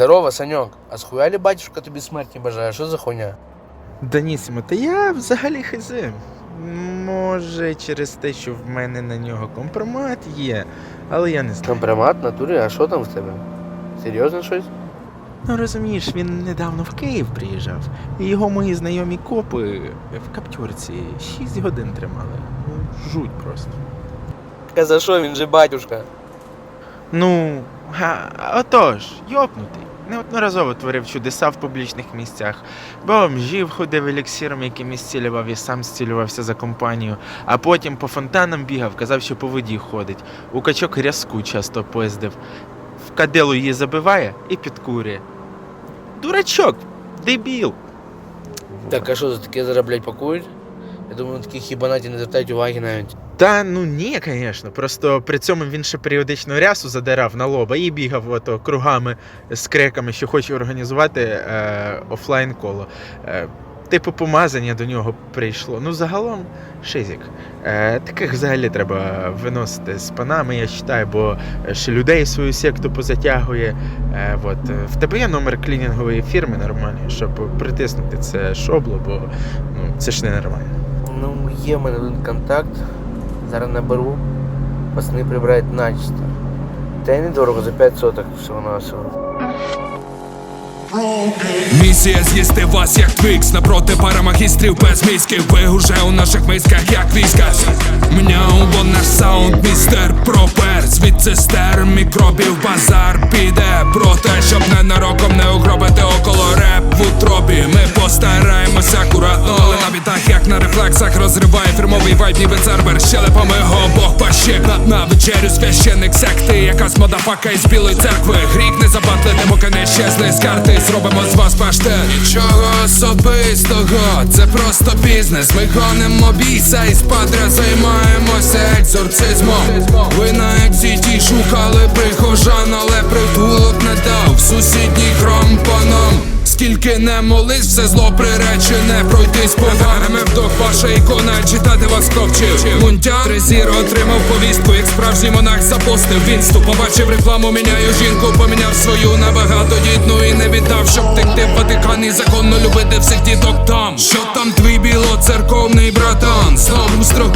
Здорово, Санек. А схуяли батюшка тобі смерті бажає? Що за хуйня? Данісимо, та я взагалі хизи. Може, через те, що в мене на нього компромат є, але я не знаю. Компромат натурі, а що там в тебе? Серйозно щось? Ну розумієш, він недавно в Київ приїжджав, і його мої знайомі копи в каптюрці 6 годин тримали. Ну, Жуть просто. А за що він же батюшка? Ну, га, отож, йопнутий. Неодноразово творив чудеса в публічних місцях. Бомжів ходив еліксиром, яким зцілював і сам зцілювався за компанію, а потім по фонтанам бігав, казав, що по воді ходить. У качок рязку часто поїздив. В кадилу її забиває і підкурює. Дурачок, дебіл. Так, а що за таке зараз, блядь, пакують? Я думаю, на такі хібанаті не звертають уваги навіть. Та ну ні, звісно. Просто при цьому він ще періодично рясу задирав на лоба і бігав ото кругами з криками, що хоче організувати е, офлайн коло. Е, типу помазання до нього прийшло. Ну, загалом, шизик. Е, таких взагалі треба виносити з панами, я вважаю, бо ще людей свою секту позатягує. Е, от. е, В тебе є номер клінінгової фірми нормальний, щоб притиснути це шобло, бо ну, це ж не нормально. Ну, є в мене один контакт. Зараз наберу. Пацани прибирають начисто. Та й недорого, за 5 соток всього на всього. Місія з'їсти вас, як твікс. Напроти парамагістрів без мізків Ви уже у наших мисках, як віскас Мняу, бо наш саунд, містер пропер. Звідси стер мікробів, базар піде. Про те, щоб ненароком не угробити около реп в утробі. Ми постараємося акуратно, але на бітах, як на рефлексах Розриває фірмовий вайб, ніби цербер. Щелепами обох пащик на, вечерю священник секти Якась модафака із білої церкви. Гріх не забатлити, поки не щезли з карти Зробимо з вас паштет. Нічого особистого, це просто бізнес. Ми гонимо біса із падря Займаємося екзорцизмом. Ви на екзіті шукали прихожан, але притулок не дав. Сусідній кромпоном Скільки не молись, все зло приречене пройтись поварами вдох ваша ікона, читати вас ковчив. вчив Мунтян Трезір отримав повістку, як справжній монах запостив вінсту Побачив рекламу, міняю жінку, поміняв свою на багатодітну і не віддав, щоб текти в Ватикан і законно любити всіх діток там Що там твій білоцерковний братан? Знову з трьох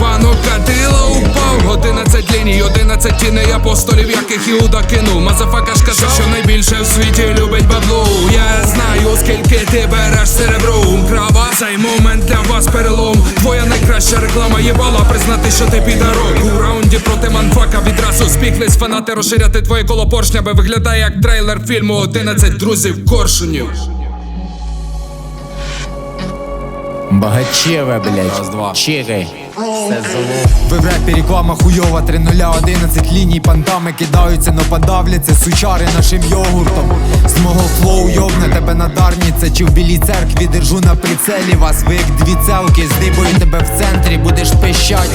упав. Одинадцять ліній, одинадцять тіней апостолів, яких Іуда кинув. Мазафака ж казав, що найбільше в світі любить баблу? Я знаю, скільки ти береш серебру. Крава, цей момент для вас перелом. Твоя найкраща реклама єбала признати, що ти підарок. У раунді проти манфака відразу спіклись фанати. Розширяти твоє коло поршня, бо виглядає як трейлер фільму 11 друзів коршунів Багачеве, блять. Раз, два. Чекай. Все. Ви в репі реклама хуйова 3.0.11 ліній пантами кидаються, но подавляться сучари нашим йогуртом. З мого флоу йовне тебе на дарніце чи в білій церкві держу на прицелі вас. Ви як дві целки, здибою тебе в центрі, будеш пищать.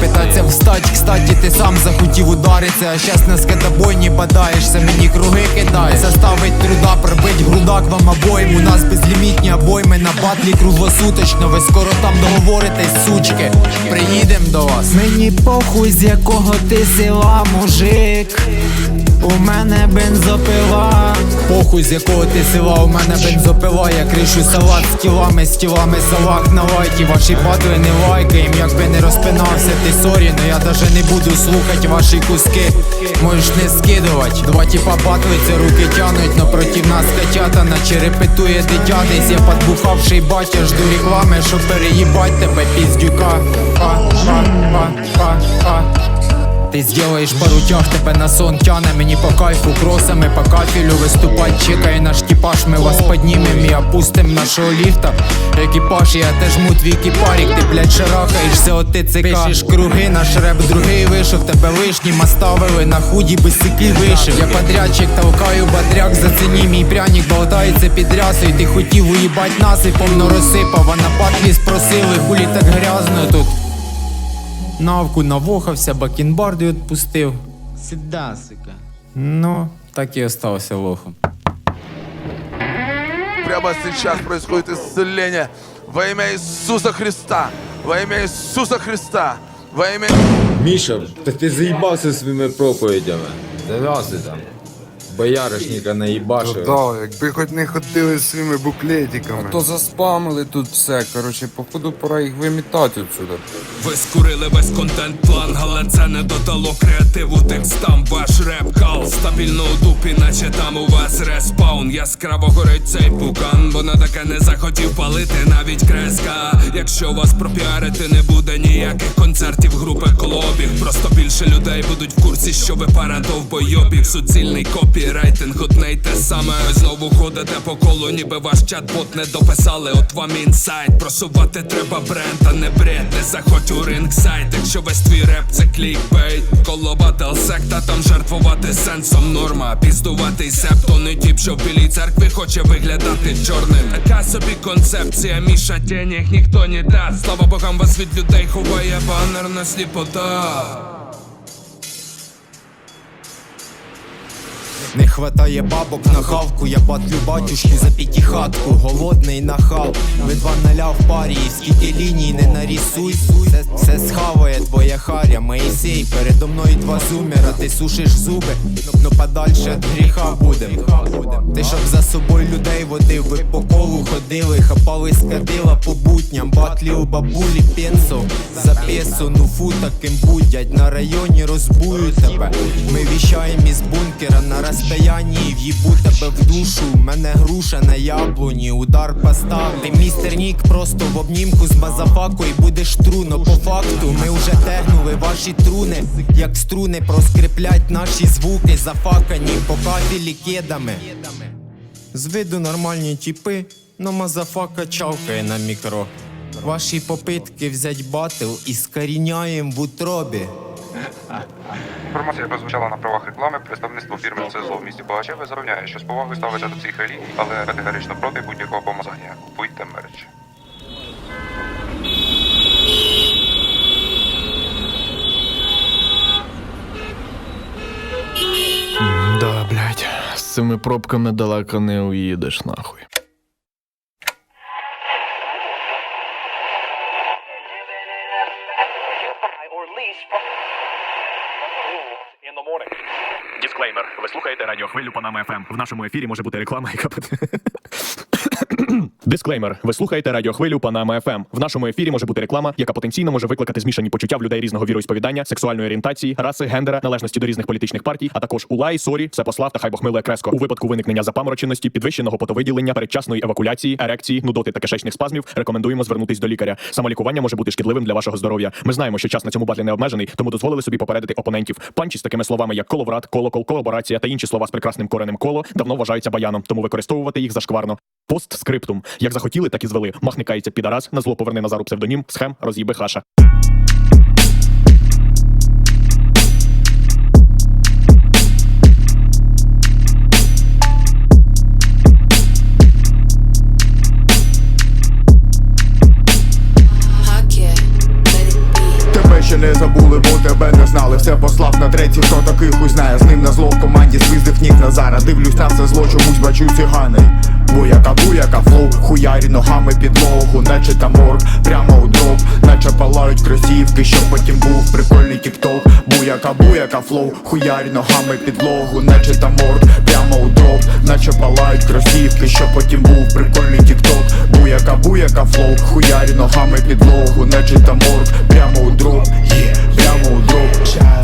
Питаться встать, кстати, ти сам захотів удариться, а щас на скатобойні бадаєшся, мені круги кидаєш. Заставить труда, пробить грудак вам обоїм. У нас безлімітні обойми на батлі круглосуточно. Ви скоро там договоритесь, сучки. Приїдем до вас. Мені похуй, з якого ти села, мужик. У мене бензопила. Похуй, з якого ти села, у мене бензопила. Я кришу салат з тілами, з тілами салак на лайті. Ваші падли не лайкаєм, якби не розпинався, ти сорі, но я даже не буду слухати ваші куски. Можеш не скидувати. Два тіпа батлиться, руки тянуть, но проти нас котята, наче репетує дитя. Десь я подбухавший батя, жду реклами, щоб переїбать тебе, піздюка. Па, па, па, па, па. Ти зробиш пару тяг, тебе на сон тяне. Мені по кайфу кросами, по кафелю виступать. Чекає наш тіпаж, ми вас піднімем і опустим нашого ліфта Екіпаж, я теж жму твій кіпарік Ти, блядь, шарахаєшся, от ти цика. Пишеш круги, наш реп другий вийшов Тебе вишнім оставили, на худі бисики вишив. Я подрядчик, толкаю батряк, зацені мій пряник. Болтається під рясою, ти хотів уїбать нас і повно розсипав. А на патлі спросили, хулі так грязно тут Навку навохався, бакінбарди відпустив. Сюда, сука. Ну, так і остався лохом. Прямо сейчас происходит исцеление во имя Иисуса Христа. Во имя Иисуса Христа. Во имя... Міша, та ти заїбався своїми проповідями. Зав'язуй там. Бояришника наїбашили. Да, якби хоч не ходили з своїми буклетиками. То заспамили тут все. Короче, походу пора їх вимітати отсюда. Ви скурили весь контент план, але це не додало креативу текстам. Ваш реп кал стабільно у дупі, наче там у вас респаун. Яскраво горить цей пукан, бо на таке не захотів палити навіть креска. Якщо вас пропіарити, не буде ніяких концертів групи клобів. Просто більше людей будуть в курсі, що ви пара довбойобів. Суцільний копірайтинг, одне й те саме. Знову ходите по колу, ніби ваш чат-бот не дописали. От вам інсайт. Просувати треба бренд, а не бред. Не заходь у ринг сайт, якщо весь твій реп це клікбейт. Коло батл секта, там жертвувати сенсом норма. Піздуватий септо не тіп, що в білій церкві хоче виглядати чорним. Така собі концепція, міша денег ніхто не дасть. Слава богам, вас від людей ховає банер на сліпота. Не хватає бабок на хавку, я батлю батюшки за п'ятихатку, голодний нахал, ви два наля в парі, і скільки ліній не нарісуй, це, це схаває твоя харя, Моїсей, передо мною два зумера, ти сушиш зуби, ну подальше від гріха будем. Ти щоб за собою людей водив, ви по колу ходили, хапали скадила по будням, батлі у бабулі пенсо, за песо, ну фу таким будять, на районі розбую тебе. Ми віщаємо із бункера на розстоянні, в'їбу тебе в душу. Мене груша на яблуні, удар постав. Ти містер Нік просто в обнімку з мазафакою будеш труно. По факту ми вже тегнули ваші труни, як струни проскриплять наші звуки, зафакані по кафелі кедами. З виду нормальні тіпи, но мазафака чавкає на мікро. Ваші попитки взять батл і скоріняєм в утробі. Інформація, яка звучала на правах реклами, представництво фірми ЦЗО в місті Богачеве запевняє, що з повагою ставиться до цих релігій, але категорично проти будь-якого помазання. Купуйте мерч. Да, блядь, з цими пробками далеко не уїдеш, нахуй. Радіохвилю Панама ФМ. В нашому ефірі може бути реклама, яка Дисклеймер. Ви слухаєте радіохвилю Панама ФМ. В нашому ефірі може бути реклама, яка потенційно може викликати змішані почуття в людей різного віросповідання, сексуальної орієнтації, раси, гендера, належності до різних політичних партій, а також улай, сорі, це послав та хай Бог милує креско. У випадку виникнення запамороченості, підвищеного потовиділення, передчасної евакуляції, ерекції, нудоти та кишечних спазмів, рекомендуємо звернутись до лікаря. Самолікування може бути шкідливим для вашого здоров'я. Ми знаємо, що час на цьому батлі не обмежений, тому дозволили собі попередити опонентів. Панчі з такими словами, як коловрат, колокол, колаборація та інші слова з прекрасним коренем коло давно вважаються баяном, тому використовувати їх зашкварно. Постскриптум. Як захотіли, так і звели. Махникається підарас, на зло поверни Назару псевдонім, схем, роз'їби хаша. Тебе ще не забули, бо тебе не знали. Все послав на третій, хто такий хуй знає. З ним на зло в команді звіздив ніг Назара. Дивлюсь на все зло, чомусь бачу цигани. Хуярі ногами підлогу, наче там морг, прямо у дроб, наче палають кросівки, щоб потім був прикольний тікток. Буяка, буяка, флоу, хуярі ногами підлогу, наче там морг, прямо у дроб, наче палають кросівки, щоб потім був прикольний тікток. Буяка, буяка, флоу, хуярі ногами підлогу, наче там морг, прямо у дроб, є, прямо у дроб.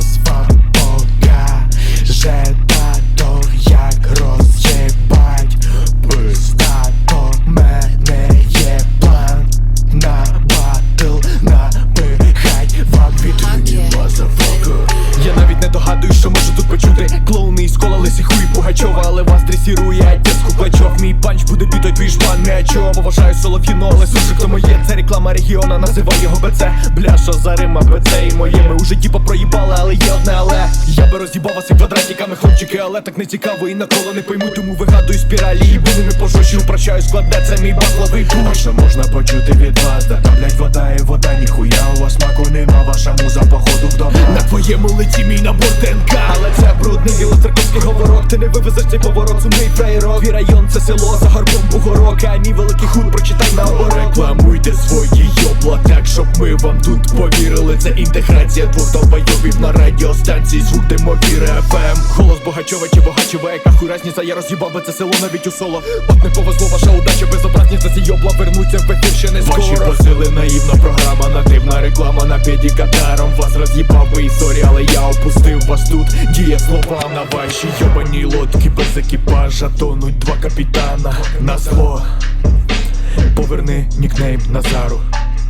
Не соло але сушик то моє. Це реклама регіона, називай його БЦ. Бля, що за рима БЦ і моє. Ми у житті попроїбали, але є одне але. Я би роз'їбав вас і квадратиками, хлопчики, але так не цікаво і на коло не пойму, тому вигадую спіралі і були не пожощі, упрощаю складне, це мій бакловий пул. Що можна почути від вас? Да там, блядь, вода і вода, ніхуя у вас смаку нема, ваша муза походу вдома. На твоєму лиці мій набор ДНК Але це брудний білоцерковський говорок Ти не вивезеш цей поворот, сумний фраєрок Твій район це село за горбом бугорок А мій великий худ прочитай на Рекламуйте свої йобла так, щоб ми вам тут повірили. Це інтеграція двох долбойобів на радіостанції Звук демовіри FM Голос Бога Пугачова чи Богачева, яка хуй разниця, я роз'їбав би це село навіть у соло. От не повезло ваша удача, безобразність. Зійобла вернуться в ефір ще не скоро. Ваші посили наївна програма, нативна реклама. На піді катером Вас роз'їбав би і сорі, але я опустив вас тут. Діє слова на ваші йобані лодки без екіпажа. Тонуть два капітана на зло Поверни нікнейм Назару.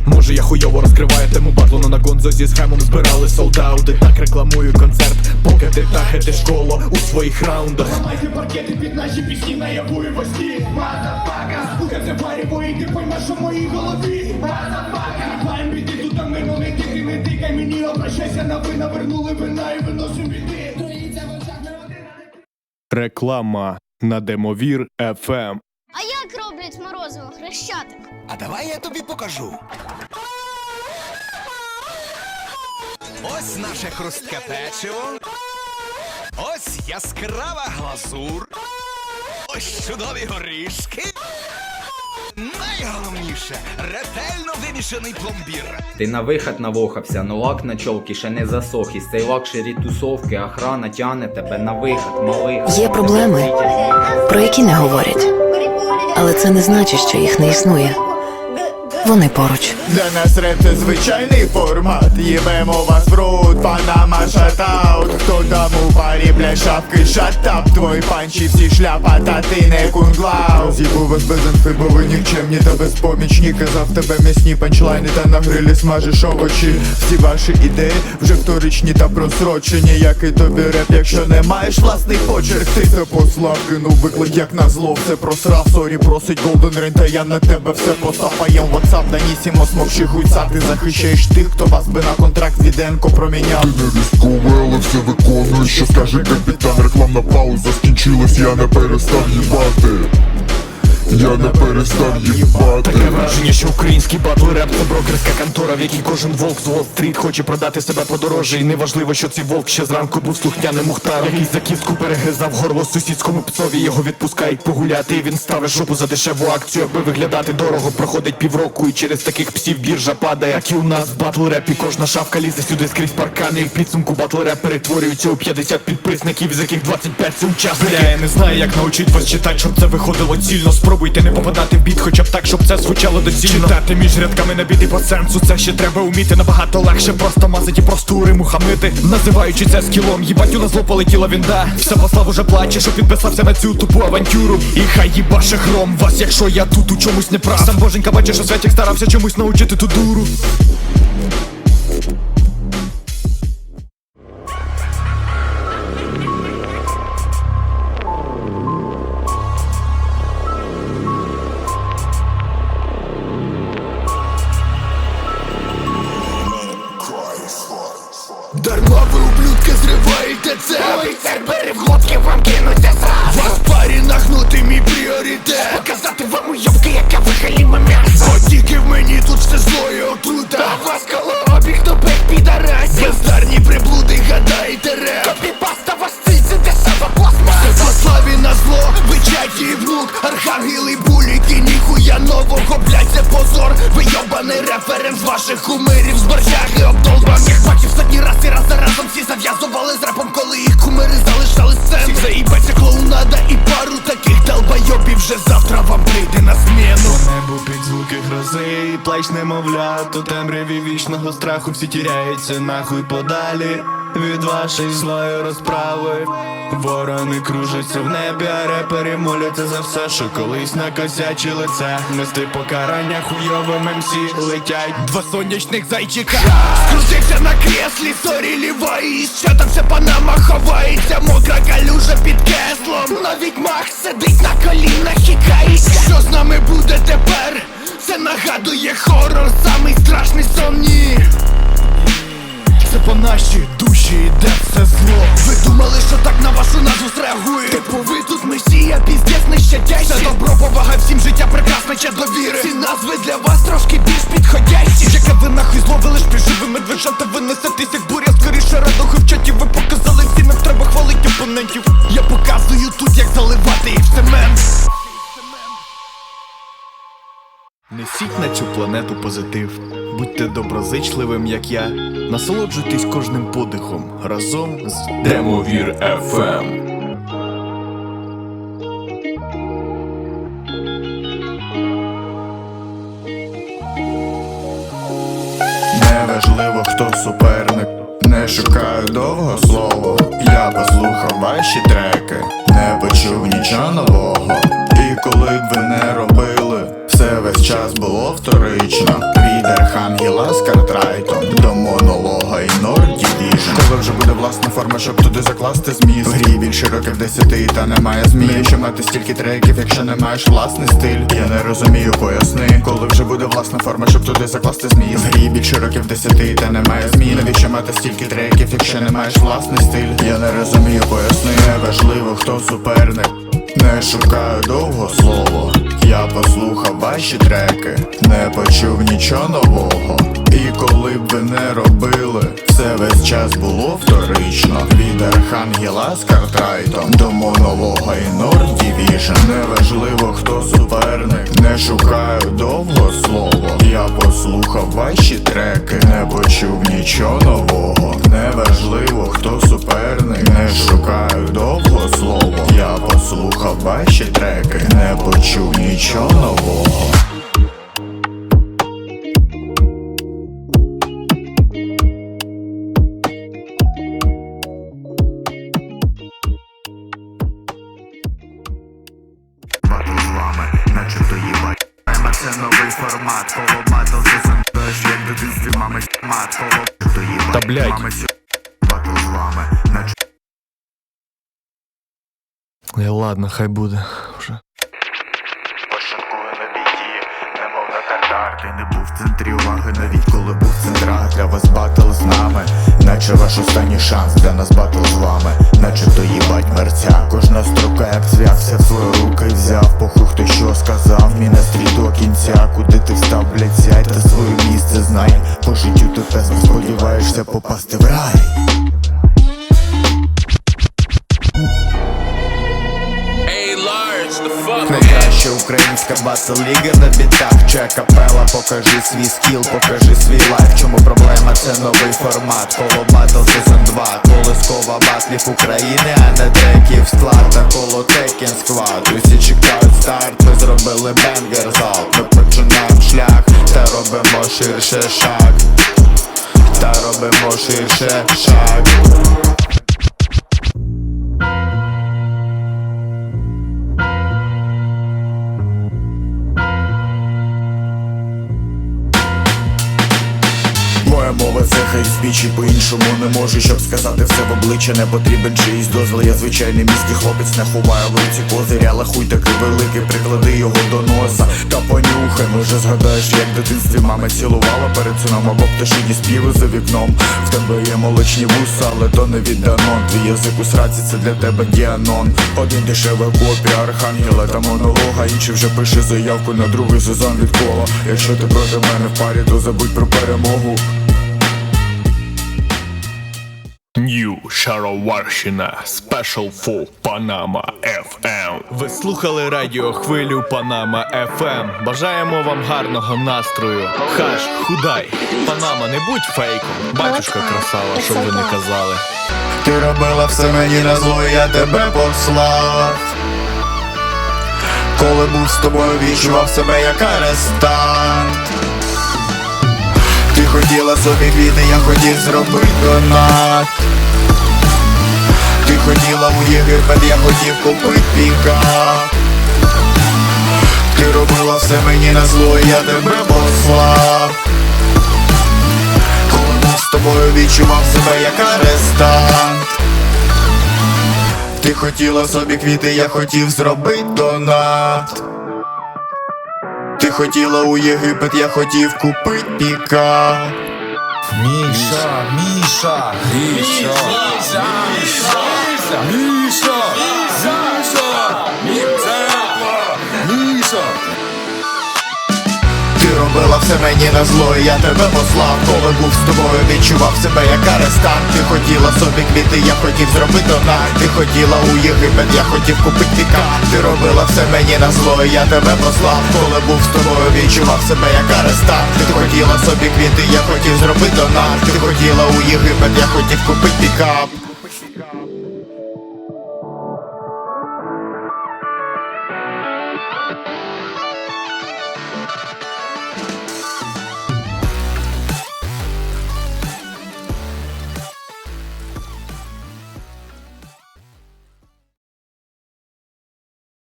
Може я хуйово розкриваю тему батлу, но на гонзо зі схемом збирали солдаути Так рекламую концерт, поки ти тахете школу у своїх раундах. Ламайте паркети під наші пісні і во сні Мазафака Сука, це парі поїти поймеш у моїй голові. Мазафака Маєм біди тут там мимо не тільки не тикай мені Обращайся на ви, навернули вина і виносим біди. Троїться в очах не один, Реклама на Демовір FM. А як роблять морозиво хрещатик? А давай я тобі покажу Ось наше хрустке печиво Ось яскрава глазур Ось чудові горішки Найголовніше ретельно вимішаний пломбір Ти на вихід навохався, но лак на чолки ще не засох. Із цей лакшері тусовки охрана тяне тебе на вихід, малих. Є проблеми, про які не говорять. Але це не значить, що їх не існує. Вони поруч. Для нас реп це звичайний формат. Їбемо вас в рот, панама шатаут. Хто там у парі, бля, шапки шатап? Твої панчі всі шляпа, та ти не кунглау. З'їбу вас без інфи, бо ви нікчемні та безпомічні Казав тебе м'ясні панчлайни та на грилі смажиш овочі. Всі ваші ідеї вже вторичні та просрочені. Як і тобі реп, якщо не маєш власний почерк? Ти це послав, кинув виклик як на зло. Все просрав, сорі, просить Golden Rain Та я на тебе все посапаєм WhatsApp, Данісімо, смокши хуйца Ти захищаєш тих, хто вас би на контракт Віденко проміняв. Ти не військовий, але все виконуєш, що скаже капітан? Рекламна пауза скінчилась, я не перестав їбати Я не перестав їбати. Таке враження, що український батл реп це брокерська контора, в якій кожен волк з Уолл-стріт хоче продати себе подорожче. І неважливо, що цей волк ще зранку був слухняним мухтаром Який за кістку перегризав горло сусідському пцові Його відпускають погуляти, і він ставить жопу за дешеву акцію Аби виглядати дорого, проходить півроку, і через таких псів біржа падає Як і у нас. В батл репі, кожна шавка лізе сюди скрізь паркани. І в підсумку батл реп перетворюється у 50 підписників, з яких 25 це учасники Бля, я не знаю, як научить вас читати, щоб це виходило цільно Спробуйте не попадати в біт, хоча б так, щоб це звучало доцільно. Читати між рядками на біти по сенсу, це ще треба вміти Набагато легше. Просто мазати просту риму хамити Називаючи це скілом, їбать у на зло полетіла вінда. Все послав уже плаче, що підписався на цю тупу авантюру. І хай їбаше хром вас, якщо я тут у чомусь не прав. Сам боженька бачу, що святік старався чомусь научити ту дуру ваших кумирів з боржаги обдолбан Їх бачив сотні раз і раз за разом всі зав'язували з рапом, коли їх кумири залишали сцену. Всіх заїбаться клоунада і пару таких долбойобів вже завтра вам прийде на зміну. Небо під звуки грози і плач немовля, то темряві вічного страху всі тіряються нахуй подалі від вашої злої розправи. Ворони кружаться в небі, а репери моляться за все, що колись накосячили. Це Нести покарання хуйовим МС летять. Два сонячних зайчика Скрутився на креслі, сорі лівої Що там все панама ховається, мокра калюжа під кеслом. Навіть мах сидить на колінах і кається. Що з нами буде тепер? Це нагадує хорор, самий страшний сон ні по нашій душі йде все зло? Ви думали, що так на вашу назву зреагує? Типу ви тут месія, піздець нещадящі Це добро, повага, всім життя прекрасне, ще довіри Ці назви для вас трошки більш підходящі. Яке ви нахуй зло, ви лиш пішові медвежата Ви несетесь як буря, скоріше радухи в чаті. Ви показали всім, як треба хвалити опонентів. Я показую тут, як заливати їх в цемент Несіть на цю планету позитив, будьте доброзичливим, як я. Насолоджуйтесь кожним подихом разом з Демовір ФМ. Ем. Неважливо, хто суперник. Не шукаю довго слово. Я послухав ваші треки, не почув нічого нового. І коли б ви не робили все весь час було вторично. Від Архангела з картрайтом до монолога і Nord Division Коли вже буде власна форма, щоб туди закласти зміст. В грі більше років десяти, та немає змін. Навіщо мати стільки треків, якщо не маєш власний стиль? Я не розумію, поясни. Коли вже буде власна форма, щоб туди закласти зміст. В грі більше років десяти, та немає змін. Навіщо мати стільки треків, якщо не маєш власний стиль? Я не розумію, поясни. Не важливо, хто суперник. Не шукаю довго слово, я послухав ваші треки, не почув нічого нового. І коли б ви не робили, все весь час було вторично. Від Архангела з картрайтом до монолога і Nord Неважливо, хто суперник, не шукаю довго слово. Я послухав ваші треки, не почув нічого нового. Неважливо, хто суперник, не шукаю довго слово. Я послухав ваші треки, не почув нічого нового. Це новий формат, коло батл це дощ, як дитинстві мами мат, коло то їбать. Блядь. Мами Батл з вами, наче Ладно, хай буде вже. Ти не був в центрі уваги, навіть коли був в центрах. Для вас батл з нами, наче ваш останній шанс Для нас батл з вами, наче то їбать мерця. Кожна строка як цвях, все в свої руки взяв Похуй хто що сказав, мій настрій до кінця Куди ти встав, блядь, сядь та своє місце знай. По життю ти певно сподіваєшся попасти в рай українська батл ліга на бітах. Че капела, покажи свій скіл, покажи свій лайф. Чому проблема? Це новий формат. Коло батл сезон 2 Колискова батлів України, а не треків склад. Та коло Текен сквад Усі чекають старт, ми зробили бенгер зал. Ми починаємо шлях, та робимо ширше шаг. Та робимо ширше шаг це хай спіч і по-іншому не можу, щоб сказати все в обличчя Не потрібен чиїсь дозвіл, я звичайний міський хлопець не ховаю в руці козиря, але хуй такий великий, приклади його до носа. Та понюхай, може згадаєш, як в дитинстві мама цілувала перед сном Або пташині співи за вікном. В тебе є молочні вуса, але то не віддано. Твій язик у сраці, це для тебе діанон. Один дешевий копія архангела та монолога Інший вже пише заявку на другий сезон від кола. Якщо ти проти мене в парі, то забудь про перемогу Шароварщина Special for Panama FM. Ви слухали радіохвилю Панама FM. Бажаємо вам гарного настрою. Хаш, худай. Панама, не будь фейком. Батюшка красава, щоб ви не казали. Ти робила все мені на зло, я тебе послав Коли був з тобою, відчував себе як арестант Ти хотіла собі квіти, я хотів зробити донат хотіла у Єгипет, я хотів купити пікап Ти робила все мені на зло, я тебе послав. Коли з тобою, відчував себе як арестант? Ти хотіла собі квіти, я хотів зробити донат. Ти хотіла у Єгипет, я хотів купити піка. Міша, Міша, Міша, Міша, Міша, Міша, Міша! Ти робила все мені на зло, і я тебе послав. Коли був з тобою, відчував себе як арестант. Ти хотіла собі квіти, я хотів зробити донат Ти хотіла у Єгипет, я хотів купити піка. Ти робила все мені на зло, і я тебе послав. Коли був з тобою, відчував себе як арестант. Ти хотіла собі квіти, я хотів зробити донат Ти хотіла у Єгипет, я хотів купити пікап